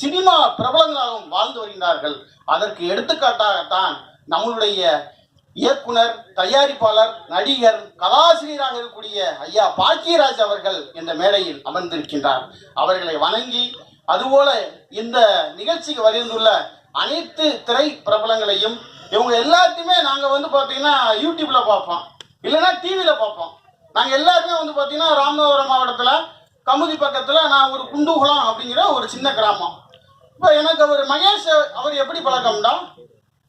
Cinema பிரபலங்களாகவும் வாழ்ந்து வருகின்றார்கள். அதற்கு எடுத்துக்காட்டாகத்தான் நம்மளுடைய இயக்குனர் தயாரிப்பாளர் நடிகர் கதாசிரியராக இருக்கக்கூடிய ஐயா பாக்கியராஜ் அவர்கள் இந்த மேடையில் அமர்ந்திருக்கின்றார். அவர்களை வணங்கி அதுபோல இந்த நிகழ்ச்சிக்கு வருந்துள்ள அனைத்து திரை பிரபலங்களையும் இவங்க எல்லாத்தையுமே நாங்கள் வந்து பார்த்தீங்கன்னா யூடியூப்ல பார்ப்போம். இல்லைன்னா டிவியில பார்ப்போம். நாங்கள் எல்லாருமே வந்து பார்த்தீங்கன்னா ராமநாதபுரம் மாவட்டத்தில் கமுதி பக்கத்தில் நான் ஒரு குண்டுகுளம் அப்படிங்கிற ஒரு சின்ன கிராமம். இப்போ எனக்கு அவர் மகேஷ் அவர் எப்படி பழக்கம்டா?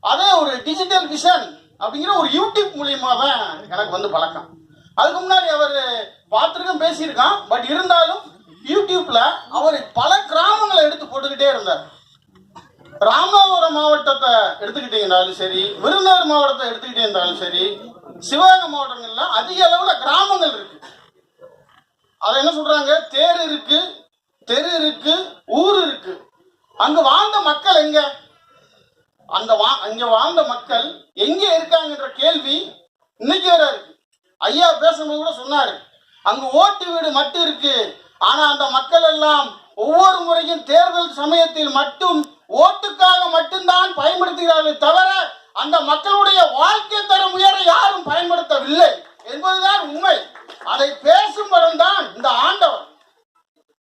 அதே ஒரு டிஜிட்டல் விஷன் அப்படிங்கிற ஒரு யூடியூப் மூலியமா தான் எனக்கு வந்து பழக்கம். அதுக்கு முன்னாடி அவர் பார்த்துருக்கும் பேசியிருக்கான். பட் இருந்தாலும் யூடியூப்ல அவர் பல கிராமங்களை எடுத்து போட்டுக்கிட்டே இருந்தார். ராமநாதபுரம் மாவட்டத்தை எடுத்துக்கிட்டீங்கனாலும் சரி விருதுநகர் மாவட்டத்தை எடுத்துக்கிட்டே இருந்தாலும் சரி சிவகங்கை மாவட்டங்கள்ல அதிக அளவுல கிராமங்கள் இருக்கு. அதை என்ன சொல்றாங்க? தேர் இருக்கு தெரு இருக்கு ஊர் இருக்கு. அங்க வாழ்ந்த மக்கள் எங்க? அந்த வா அங்க வாழ்ந்த மக்கள் எங்க இருக்காங்கன்ற கேள்வி இன்னைக்கு வேற இருக்கு. ஐயா பேசும்போது கூட சொன்னாரு அங்க ஓட்டு வீடு மட்டும் இருக்கு ஆனா அந்த மக்கள் எல்லாம் ஒவ்வொரு முறையும் தேர்தல் சமயத்தில் மட்டும் ஓட்டுக்காக மட்டும்தான் பயன்படுத்துகிறார்கள் தவிர அந்த மக்களுடைய வாழ்க்கை தரம் உயர யாரும் பயன்படுத்தவில்லை என்பதுதான் உண்மை. அதை பேசும் படம் தான் இந்த ஆண்டவன்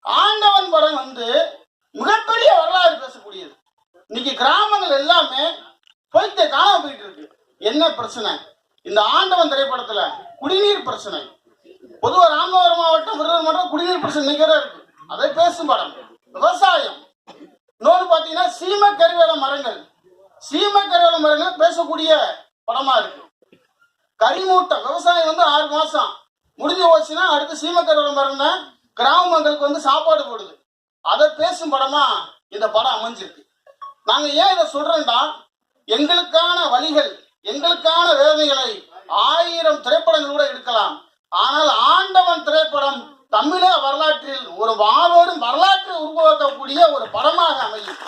ஆண்டவன் படம் வந்து மிகப்பெரிய வரலாறு பேசக்கூடியது இன்னைக்கு கிராமங்கள் எல்லாமே போயிட்டு காணாம போயிட்டு இருக்கு. என்ன பிரச்சனை? இந்த ஆண்டவன் திரைப்படத்துல குடிநீர் பிரச்சனை. பொதுவா ராமநாதபுரம் மாவட்டம் விருதுநகர் மாவட்டம் குடிநீர் பிரச்சனை நிகர இருக்கு. அதை பேசும் படம். விவசாயம். இன்னொன்று பார்த்தீங்கன்னா சீம கருவேல மரங்கள். சீம கருவேல மரங்கள் பேசக்கூடிய படமா இருக்கு. கரிமூட்டை விவசாயம் வந்து ஆறு மாசம். முடிஞ்சு போச்சுன்னா அடுத்து சீம கருவேல மரம்னா கிராம மக்களுக்கு வந்து சாப்பாடு போடுது. அதை பேசும் படமா இந்த படம் அமைஞ்சிருக்கு. நாங்க ஏன் இதை சொல்றேன்டா எங்களுக்கான வழிகள் எங்களுக்கான வேதனைகளை ஆயிரம் திரைப்படங்கள் கூட எடுக்கலாம். ஆனால் ஆண்டவன் திரைப்படம் தமிழக வரலாற்றில் ஒரு மாபெரும் வரலாற்றை உருவாக்கக்கூடிய ஒரு படமாக அமையும்.